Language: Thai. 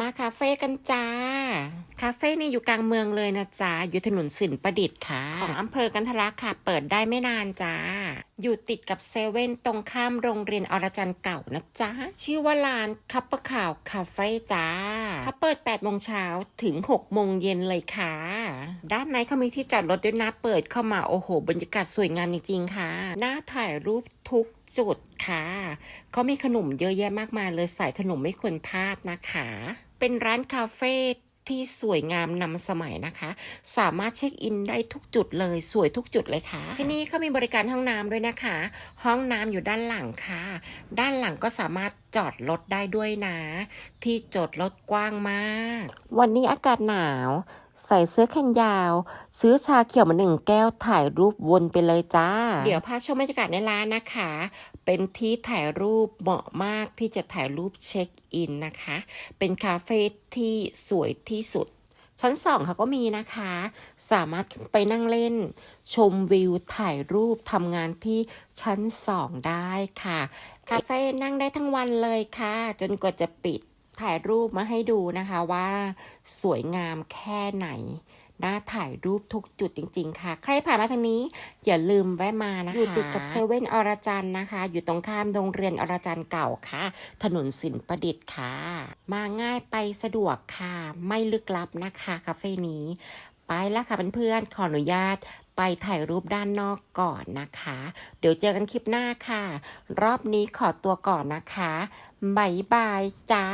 มาคาเฟ่กันจ้า คาเฟ่นี่อยู่กลางเมืองเลยนะจ๊ะ อยู่ถนนสินประดิษฐ์ค่ะ ของอำเภอกันทละค่ะ เปิดได้ไม่นานจ้า อยู่ติดกับเซเว่นตรงข้ามโรงเรียนอรจันเก่านะจ๊ะ ชื่อว่าร้านคัปเปอร์ข่าวคาเฟ่จ้าเขาเปิด8โมงเช้าถึง6โมงเย็นเลยค่ะ ด้านในเขามีที่จอดรถด้วยนะ เปิดเข้ามาโอ้โห บรรยากาศสวยงามจริงๆค่ะ น่าถ่ายรูปทุกจุดค่ะเขามีขนมเยอะแยะมากมายเลยสายขนมไม่ควรพลาดนะคะ เป็นร้านคาเฟ่ที่สวยงามนำสมัยนะคะ สามารถเช็คอินได้ทุกจุดเลยสวยทุกจุดเลยค่ะ ที่นี่เขามีบริการห้องน้ำด้วยนะคะ ห้องน้ำอยู่ด้านหลังค่ะ ด้านหลังก็สามารถจอดรถได้ด้วยนะ ที่จอดรถกว้างมาก วันนี้อากาศหนาว ใส่เสื้อแขนยาว ซื้อชาเขียวมาหนึ่งแก้วถ่ายรูปวนไปเลยจ้า เดี๋ยวพาชมบรรยากาศในร้านนะคะ เป็นที่ถ่ายรูปเหมาะมากที่จะถ่ายรูปเช็คอินนะคะ เป็นคาเฟ่ที่สวยที่สุดชั้นสองเขาก็มีนะคะ สามารถไปนั่งเล่น ชมวิวถ่ายรูปทำงานที่ชั้นสองได้ค่ะ คาเฟ่นั่งได้ทั้งวันเลยค่ะ จนกว่าจะปิด ถ่ายรูปมาให้ดูนะคะว่าสวยงามแค่ไหนน่าถ่ายรูปทุกจุดจริง ๆ ค่ะ ใครผ่านมาทางนี้อย่าลืมแวะมานะคะ อยู่ติดกับเซเว่นอรจันนะคะ อยู่ตรงข้ามโรงเรียนอรจันเก่าค่ะ ถนนสินประดิษฐ์ค่ะ มาง่ายไปสะดวกค่ะ ไม่ลึกลับนะคะคาเฟ่นี้ไปแล้วค่ะเพื่อนๆขออนุญาตไปถ่ายรูปด้านนอกก่อนนะคะ เดี๋ยวเจอกันคลิปหน้าค่ะ รอบนี้ขอตัวก่อนนะคะบ๊ายบายจ้า